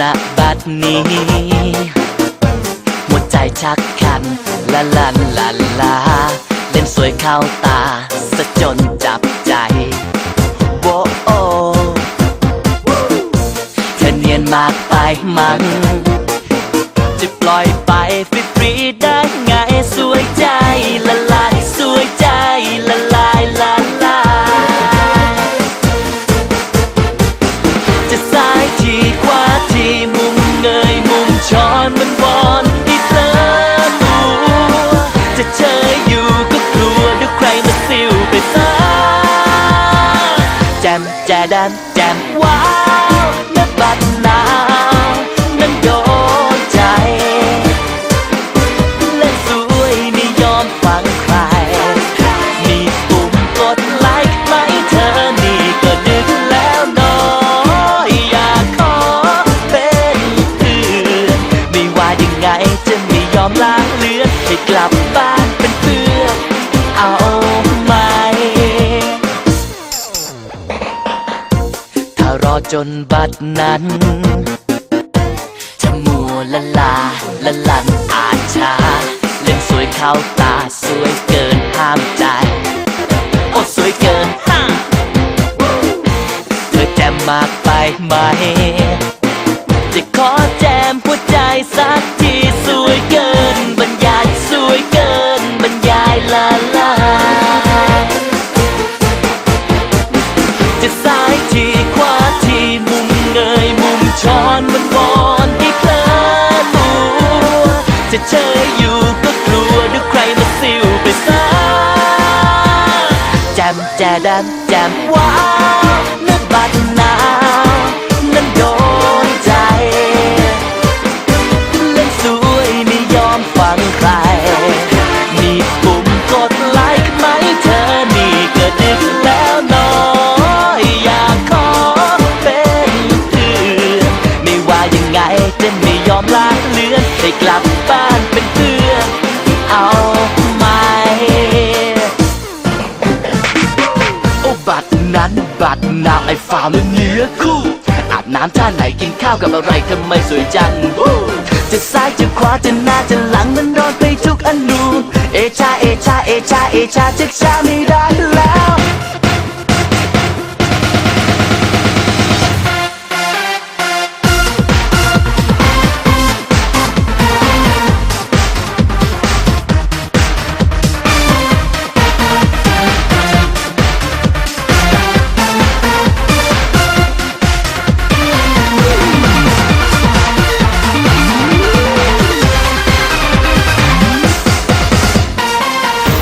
ณบัดนี้ หัวใจชักคันละลันละลาเล่นสวยเข้าตาสะจนจับใจโวโอเธอเนียนมากไปมั้งจะปล่อยไปฟรีๆได้ แจนบัดนั้นจะมัวละลาละลันอาจชาเล่นสวยเข้าตาสวยเกินห้ามใจ โอ้สวยเกินห้าเธอแจมมากไปไหม จะเชยอยู่ก็กลัวดูใครมาซิวไปซะแจมแจดันแจมว้า บัตรนาวไอ้ฟาวมันเนื้อคู่อาบน้ำท่าไหนกินข้าวกับอะไรทำไมสวยจังจะซ้ายจะขวาจะหน้าจะหลังมันร้อนไปทุกอนูเอชาเอชาเอชาเอชาจะช้าไม่ได้แล้ว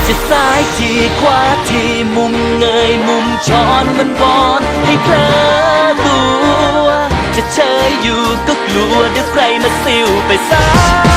จะซ้ายทีขวาทีมุมเงยมุมช้อนมันบอนให้เพลอตัว จะเชยอยู่ก็กลัวเดี๋ยวใครมาซิวไปสาย